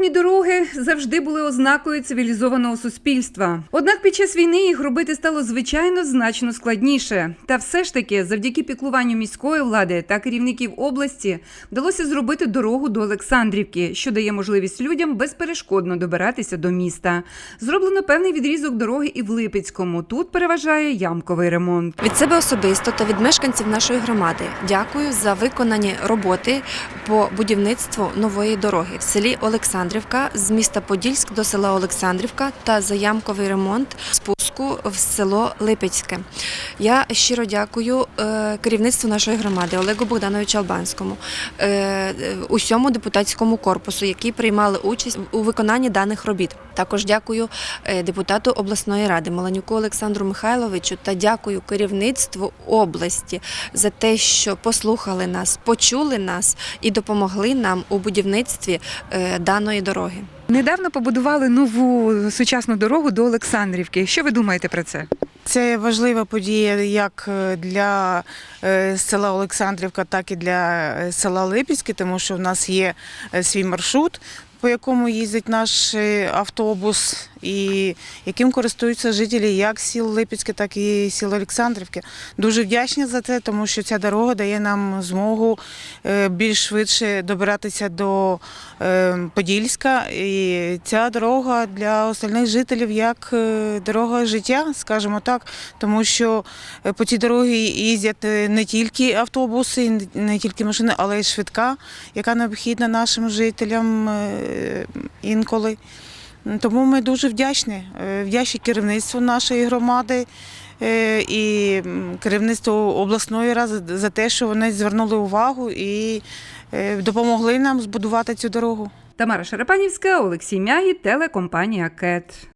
Мирні дороги завжди були ознакою цивілізованого суспільства. Однак під час війни їх робити стало звичайно значно складніше. Та все ж таки, завдяки піклуванню міської влади та керівників області вдалося зробити дорогу до Олександрівки, що дає можливість людям безперешкодно добиратися до міста. Зроблено певний відрізок дороги і в Липецькому. Тут переважає ямковий ремонт. Від себе особисто та від мешканців нашої громади дякую за виконані роботи по будівництву нової дороги в селі Олександрівка з міста Подільськ до села Олександрівка та заямковий ремонт спуску в село Липецьке. Я щиро дякую е, керівництву нашої громади Олегу Богдановичу Албанському, е, е, усьому депутатському корпусу, які приймали участь у виконанні даних робіт. Також дякую депутату обласної ради Маланюку Олександру Михайловичу та дякую керівництву області за те, що послухали нас, почули нас і допомогли нам у будівництві даної дороги. Недавно побудували нову сучасну дорогу до Олександрівки. Що ви думаєте про це? Це важлива подія як е, для е, села Олександрівка, так і для е, села Липецьке, тому що в нас є свій маршрут, по якому їздить наш е, автобус, і яким користуються жителі як сіл Липецьке, так і сіл Олександрівки. Дуже вдячні за це, тому що ця дорога дає нам змогу е, більш швидше добиратися до е, Подільська. І ця дорога для остальних жителів як дорога життя, скажімо так, тому що по цій дорогі їздять не тільки автобуси, не тільки машини, але й швидка, яка необхідна нашим жителям інколи. Тому ми дуже вдячні. Е, Вдячні керівництву нашої громади е, і керівництву обласної ради за те, що вони звернули увагу і е, допомогли нам збудувати цю дорогу. Тамара Шарапанівська, Олексій Мягі, телекомпанія КЕТ.